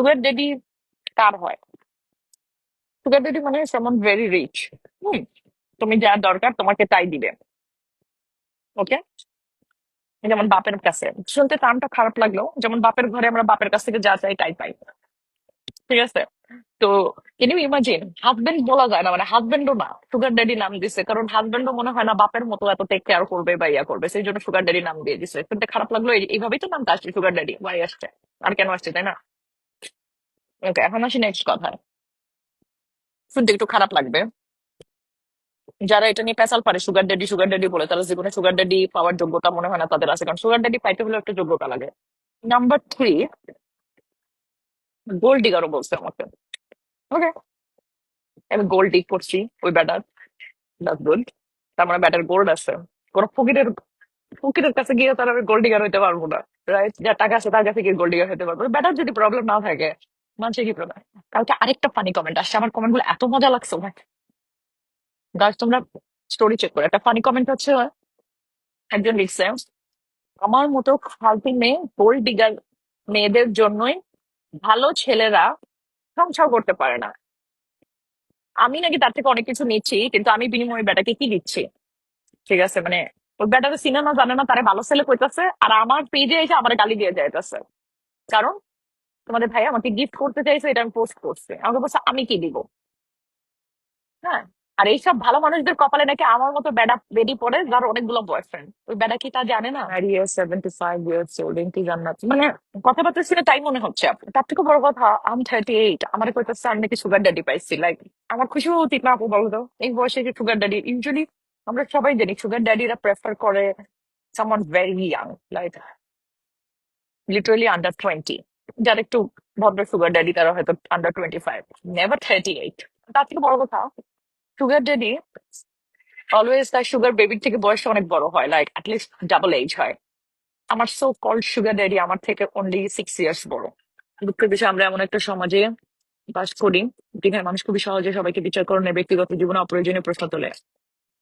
Sugar daddy কার হয়? Sugar daddy মানে সেমন ভেরি রিচ হুম? তুমি যা দরকার তোমাকে তাই দিবে। ওকে যেমন বাপের কাছে। শুনতে টার্মটা খারাপ লাগল, যেমন বাপের ঘরে আমরা বাপের কাছ থেকে যা চাই তাই পাই। ঠিক আছে? তো ইউ ইমাজিন হাজবেন্ড বলা যায় না মানে হাজবেন্ডও না সুগার ড্যাডি নাম দিছে। কারণ হাজবেন্ডও মনে হয় না বাপের মতো এত টেক কেয়ার করবে বা ইয়া করবে, সেই জন্য সুগার ড্যাডি নাম দিয়ে দিছে। শুনতে খারাপ লাগল এইভাবেই তো নামটা আসছে সুগার ড্যাডি বাই আসছে? আর কেন আসছে, তাই না? ওকে এখন আসি নেক্সট কথায়। শুনতে একটু খারাপ লাগবে। যারা এটা নিয়ে পেশাল পারে সুগার ড্যাডি সুগার ড্যাডি বলে তারা জীবনে সুগার ড্যাডি পাওয়ার যোগ্যতা মনে হয় না তাদের আছে, কারণ সুগার ড্যাডি পাইতে হলে একটা যোগ্যতা লাগে। নাম্বার থ্রি গোল্ড ডিগারও বলছে আমাকে। ওকে আমি গোল্ড ডিগ করছি, ওই ব্যাটার। দ্যাটস গুড তার মানে ব্যাটার গোল্ড আছে। কোনো ফকিরের ফকিরের কাছে গিয়ে তার আমি গোল্ড ডিগার হইতে পারব না। রাইট যা টাকা আছে, তার কাছে গিয়ে গোল্ড ডিগার হইতে পারব। ব্যাটার যদি প্রবলেম না থাকে মানুষের কি প্রবলেম কালকে আরেকটা ফানি কমেন্ট আসছে, আমার কমেন্টগুলো এত মজা লাগছে ভাই গাছ তোমরা স্টোরি চেক করো, একটা ফানি কমেন্ট হচ্ছে, একজন লিখছে, আমার মতো ফালতু মেয়ে গোল্ড ডিগার মেয়েদের জন্যই ভালো ছেলেরা সংসার করতে পারে না। আমি নাকি তার থেকে অনেক কিছু নিচ্ছি, কিন্তু আমি বিনিময়ে বেটাকে কি দিচ্ছি? ঠিক আছে মানে ওই বেটাকে সিনেমা জানে না, তারা ভালো ছেলে কইতাছে, আর আমার পেজে এসে আমার গালি দিয়ে যাইতেছে। কারণ তোমাদের ভাই আমাকে গিফট করতে চাইছে এটা আমি পোস্ট করছে। আমাকে বলছে আমি কি দিব? হ্যাঁ আর এইসব ভালো মানুষদের কপালে নাকি আমার মতো বেডা বেডি পড়ে যার অনেকগুলো বয়ফ্রেন্ড ওই বেডা কি তা জানে না? আর year seventy five years old কি জান্নাত। মানে কথাবার্তা শুনে তাই মনে হচ্ছে তার থেকে বড় কথা আম থার্টি এইট আমার কইতেছে আমি নাকি সুগার ড্যাডি পাইছি। লাইক আমার খুশি উচিত না আপু বলতো। এই বয়সে যে সুগার ড্যাডি ইউজুয়ালি আমরা সবাই জানি সুগার ড্যাডিরা প্রেফার করে someone very young like literally under twenty যার একটু ভদ্র সুগার ড্যাডি তারা হয়তো under twenty five never thirty eight তার থেকে বড় কথা সুগার ড্যাডি অলওয়েজ তার সুগার বেবির থেকে বয়স অনেক বড় হয় লাইক অ্যাটলিস্ট ডাবল এজ হয়। আমার সো কল্ড সুগার ড্যাডি আমার থেকে অনলি সিক্স ইয়ার্স বড়। দুঃখের বিষয়, আমরা এমন একটা সমাজে বাস করি, যেখানে মানুষ খুবই সহজে সবাইকে বিচার করণের ব্যক্তিগত জীবনে অপ্রয়োজনীয় প্রশ্ন তোলে।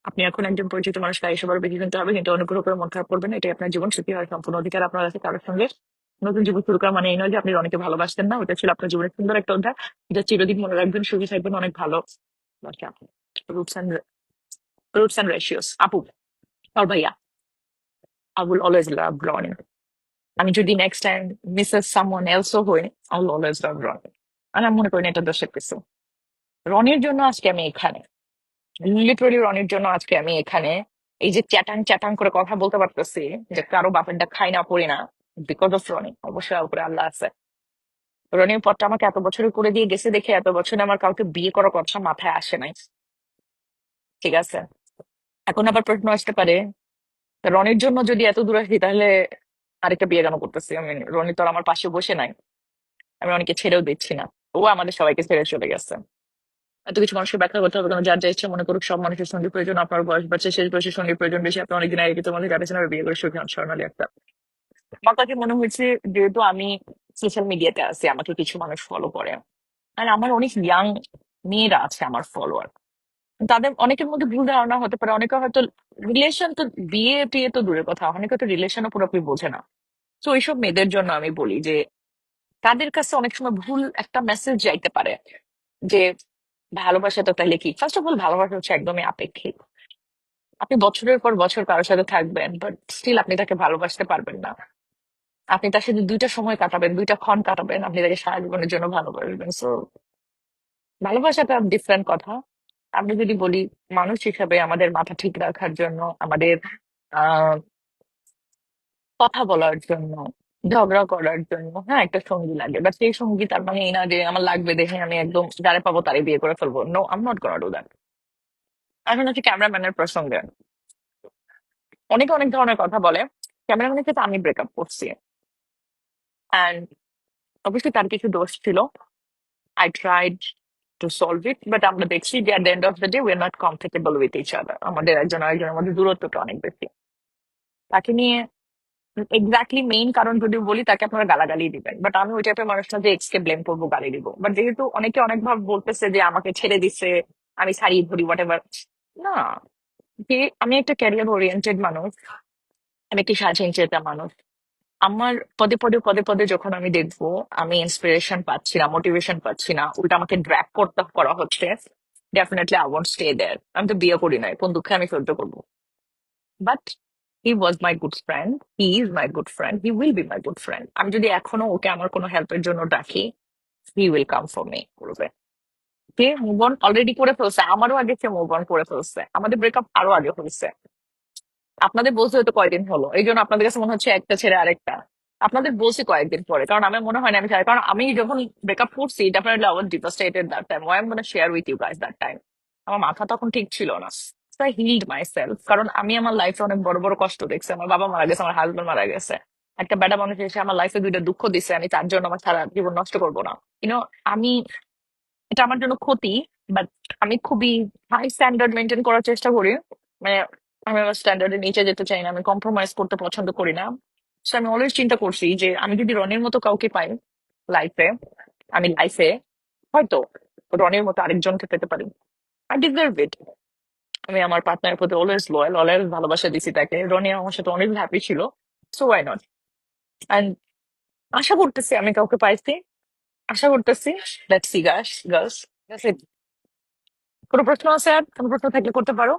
আপনি এখন একজন পরিচিত মানুষকে এসবার বেশি শুনতে হবে, কিন্তু অনুগ্রহ করে মন খারাপ করবেন এটাই আপনার জীবন, সুখী হয় সম্পূর্ণ অধিকার আপনার আছে কারোর সঙ্গে। নতুন জীবন শুরু করা মানে এই নয় যে আপনি অনেকে ভালোবাসতেন না। ওটা ছিল আপনার জীবনের সুন্দর একটা অধ্যায়। যা চিরদিন মনে রাখবেন, সুখী থাকবেন, অনেক ভালো। Roots and roots and ratios. আপু, আর ভাইয়া. আমি যদি next time misses someone else হই I will always love Rony আর আমি মনে করি না এটা দোষের কিছু। রনির জন্য আজকে আমি এখানে। লিটারালি রনির জন্য আজকে আমি এখানে। এই যে চ্যাটাং চ্যাটাং করে কথা বলতে পারতেছি যে কারও বাপেরটা খাই না, পড়ি না। বিকজ অফ রনি অবশ্যই উপরে আল্লাহ আছে। রনির পথটা আমাকে এত বছরে করে দিয়ে গেছে দেখে এত বছরে আমার কাউকে বিয়ে করার কথা মাথায় আসে নাই। ঠিক আছে? এখন আবার প্রশ্ন আসতে পারে রনির জন্য যদি এত দূর আসি তাহলে আরেকটা বিয়ে কেন করতেছি? আমি রনি তো আমার পাশে বসে নাই। আমি অনেকে ছেড়েও দিচ্ছি না। ও আমাদের সবাইকে ছেড়ে চলে গেছে। এত কিছু মানুষের ব্যাখ্যা করতে হবে কেন? যার যা ইচ্ছা মনে করুক, সব মানুষের সঙ্গে প্রয়োজন। আপনার বয়স বাড়ছে, শেষ বয়সের সঙ্গে প্রয়োজন বেশি। আপনি অনেকদিন আগে কিছু কাটেছেন আর বিয়ে করে সুখী স্বর্ণালী একটা। আমার কাছে মনে হয়েছে যেহেতু আমি সোশ্যাল মিডিয়াতে আছি, আমাকে কিছু মানুষ ফলো করে। আর আমার অনেক ইয়াং মেয়েরা আছে আমার ফলোয়ার তাদের অনেকের মধ্যে ভুল ধারণা হতে পারে, অনেকে হয়তো রিলেশন তো বিয়ে টিয়ে তো দূরের কথা, অনেকে তো রিলেশনও পুরোপুরি বোঝে না। তো এইসব মেয়েদের জন্য আমি বলি যে, তাদের কাছে অনেক সময় ভুল একটা মেসেজ যাইতে পারে যে, ভালোবাসা তো তাহলে কি? ফার্স্ট অফ অল ভালোবাসা হচ্ছে একদমই আপেক্ষিক। আপনি বছরের পর বছর কারোর সাথে থাকবেন বাট স্টিল আপনি তাকে ভালোবাসতে পারবেন না। আপনি তার সাথে দুইটা সময় কাটাবেন, দুইটা ক্ষণ কাটাবেন, আপনি তাকে সারা জীবনের জন্য ভালোবাসবেন সো ভালোবাসাটা ডিফারেন্ট কথা। আমি যদি বলি মানুষ হিসাবে আমাদের মাথা ঠিক রাখার জন্য, আমাদের আহ কথা বলার জন্য, ঝগড়া করার জন্য হ্যাঁ একটা সঙ্গী লাগে। বাট সেই সঙ্গী তার মানে এই না যে আমার লাগবে দেখে আমি একদম যারে পাবো তারে বিয়ে করে ফেলব। No I'm not gonna do that এখন হচ্ছে ক্যামেরাম্যানের প্রসঙ্গে। অনেকে অনেক ধরনের কথা বলে। ক্যামেরাম্যানের ক্ষেত্রে আমি ব্রেকআপ করছি। অ্যান্ড অবশ্যই তার কিছু দোষ ছিল। I tried to solve it but আমরা দেখছি যে the end of the day we are not comfortable with each other আমাদের একজন আরেকজনের মধ্যে দূরত্বটা অনেক বেশি। তাকে নিয়ে এক্স্যাক্টলি মেইন কারণ যদি বলি, তাকে আপনারা গালাগালি দিবেন। বাট আমি ওই টাইপের মানুষটা যে এক্স কে ব্লেম করব, গালি দিব। বাট যেহেতু অনেকে অনেক ভাবে বলতেছে যে আমাকে ছেড়ে দিছে, আমি ছাড়িয়ে ধরি হোয়াট এভার না, যে আমি একটা ক্যারিয়ার ওরিয়েন্টেড মানুষ, আমি একটি স্বাধীন চেতা মানুষ। আমার পদে পদে পদে পদে যখন আমি দেখব, আমি ইন্সপিরেশন পাচ্ছি না মোটিভেশন পাচ্ছি না, উল্টা আমাকে ড্র্যাগ করতে করা হচ্ছে definitely I want stay there আমি তো বিয়ে করি নাই, কোন দুঃখে আমি সহ্য করব? But he was my good friend he is my good friend he will be my good friend আমি যদি এখনও ওকে আমার কোনো হেল্পের জন্য ডাকি he will come for me করবে সে মুভ অন অলরেডি করে ফেলছে, আমারও আগে সে মুভ অন করে ফেলছে, আমাদের ব্রেকআপ আরও আগে হয়েছে। আপনাদের বলছে হয়তো কয়দিন হলো। এই জন্য আপনাদের কাছে মনে হচ্ছে একটা ছেড়ে আরেকটা। আপনাদের বলছি কয়েকদিন পরে। কারণ আমার মনে হয় না, আমি কারণ আমি যখন ব্রেকআপ করছি definitely I was devastated that time why am gonna share with you guys that time আমার মাথা তখন ঠিক ছিল না। আই হিল্ড মাই সেলফ কারণ আমি আমার লাইফে অনেক বড় বড় কষ্ট দেখছি। আমার বাবা মারা গেছে, আমার হাজবেন্ড মারা গেছে। একটা বেটা মানুষ এসে আমার লাইফে দুইটা দুঃখ দিছে। আমি তার জন্য আমার সারা জীবন নষ্ট করব না। ইউনো আমি এটা আমার জন্য ক্ষতি বাট আমি খুবই হাই স্ট্যান্ডার্ড মেনটেন করার চেষ্টা করি। মানে আমি আমার স্ট্যান্ডার্ডের নিচে যেতে চাই না, আমি কম্প্রোমাইজ করতে পছন্দ করি না। সো আমি অলওয়েজ চিন্তা করছি যে, আমি যদি রনির মতো কাউকে পাই লাইফে আমি লাইফে হয়তো রনির মতো আরেকজনকে পেতে পারি। আই ডিজার্ভ ইট আমি আমার পার্টনারের প্রতি অলওয়েজ লয়াল অলওয়েজ ভালোবাসা দিছি তাকে। রনি আমার সাথে অনেক হ্যাপি ছিল সো ওয়াই নট অ্যান্ড আশা করতেছি আমি কাউকে পাইছি। আশা করতেছি লেটস সি গার্লস কোনো প্রশ্ন আছে আর? কোনো প্রশ্ন থাকলে করতে পারো।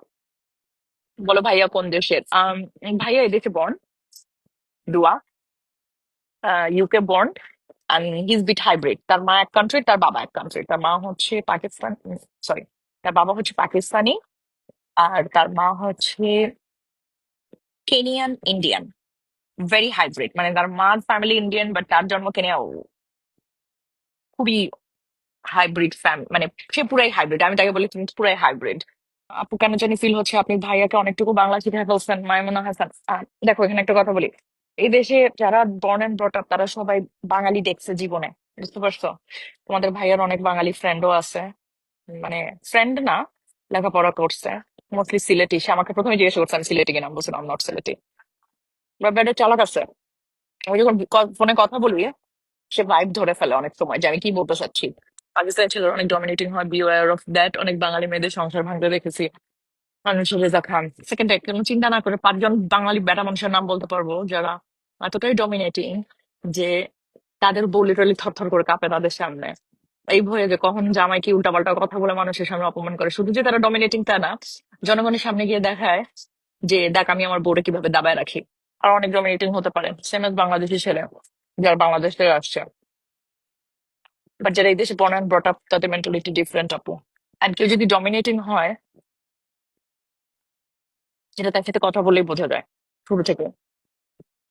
বলো ভাইয়া কোন দেশের? আম, ভাইয়া এদেশে বর্ন দুয়া UK born he's bit hybrid তার মা এক কান্ট্রি তার বাবা এক কান্ট্রি তার মা হচ্ছে পাকিস্তান সরি তার বাবা হচ্ছে পাকিস্তানি আর তার মা হচ্ছে কেনিয়ান ইন্ডিয়ান ভেরি হাইব্রিড মানে তার মার ফ্যামিলি ইন্ডিয়ান বাট তার জন্ম কেনিয়া খুবই হাইব্রিড ফ্যাম মানে সে পুরাই হাইব্রিড আমি তাকে বলি তুমি পুরাই হাইব্রিড আপু, কেন জানি ফিল হচ্ছে আপনি ভাইয়াকে অনেকটুকু বাংলা শিখে ফেলছেন, মাইমুনা হাসান। দেখো, এখানে একটা কথা বলি। এই দেশে যারা বর্ন এন্ড ব্রট আপ তারা সবাই বাঙালি দেখছে জীবনে, বুঝতে পারছ? তোমাদের ভাইয়ার অনেক বাঙালি ফ্রেন্ডও আছে। মানে ফ্রেন্ড না, লেখাপড়া করছে মোস্টলি সিলেটি। সে আমাকে প্রথমে জিজ্ঞেস করছে, আমি সিলেটি কিনা? আমি বলছিলাম নট সিলেটি। বা ব্যাডে চালাক আছে। আমি যখন ফোনে কথা বলি, সে ভাইব ধরে ফেলে অনেক সময় যে আমি কি বলতে চাচ্ছি। পাকিস্তানি ছেলেরা অনেক ডমিনেটিং হয় বি অফ দ্যাট অনেক বাঙালি মেয়েদের সংসার ভাঙতে দেখেছি। মানুষ কোনো চিন্তা না করে পাঁচজন বাঙালি বেটা মানুষের নাম বলতে পারব, যারা এতটাই ডমিনেটিং যে তাদের বউ লিটারালি থরথর করে কাঁপে তাদের সামনে। এই ভয়ে যে কখন জামাই কি উল্টাপাল্টা কথা বলে মানুষের সামনে অপমান করে। শুধু যে তারা ডমিনেটিং তা না, জনগণের সামনে গিয়ে দেখায় যে, দেখ, আমি আমার বউরে কীভাবে দাবায় রাখি। আর অনেক ডমিনেটিং হতে পারে। সেম এজ বাংলাদেশি ছেলে, যারা বাংলাদেশ থেকে আসছে। বাট যারা এই দেশে বর্ন ব্রট আপ তাদের মেন্টালিটি ডিফারেন্ট আপু. অ্যান্ড কেউ যদি ডমিনেটিং হয়, সেটা তার সাথে কথা বলেই বোঝা যায়, শুরু থেকে।